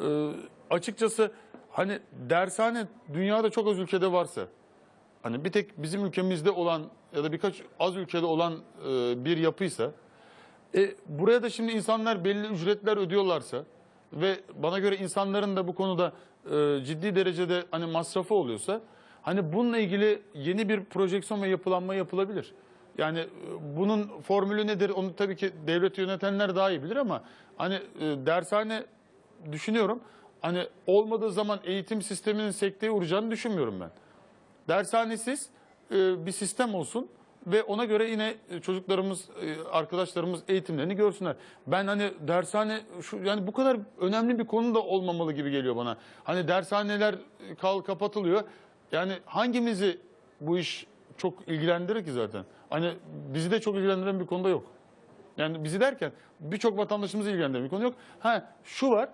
Ee, açıkçası hani dershane dünyada çok az ülkede varsa hani bir tek bizim ülkemizde olan ya da birkaç az ülkede olan e, bir yapıysa e, buraya da şimdi insanlar belli ücretler ödüyorlarsa ve bana göre insanların da bu konuda e, ciddi derecede hani masrafı oluyorsa hani bununla ilgili yeni bir projeksiyon ve yapılanma yapılabilir. Yani e, bunun formülü nedir onu tabii ki devlet yönetenler daha iyi bilir ama hani e, dershane düşünüyorum hani olmadığı zaman eğitim sisteminin sekteye uğrayacağını düşünmüyorum ben dershanesiz e, bir sistem olsun ve ona göre yine e, çocuklarımız, e, arkadaşlarımız eğitimlerini görsünler. Ben hani dershane şu yani bu kadar önemli bir konu da olmamalı gibi geliyor bana. Hani dershaneler e, kal kapatılıyor. Yani hangimizi bu iş çok ilgilendirir ki zaten? Hani bizi de çok ilgilendiren bir konuda yok. Yani bizi derken birçok vatandaşımızı ilgilendiren bir konu yok. Ha şu var.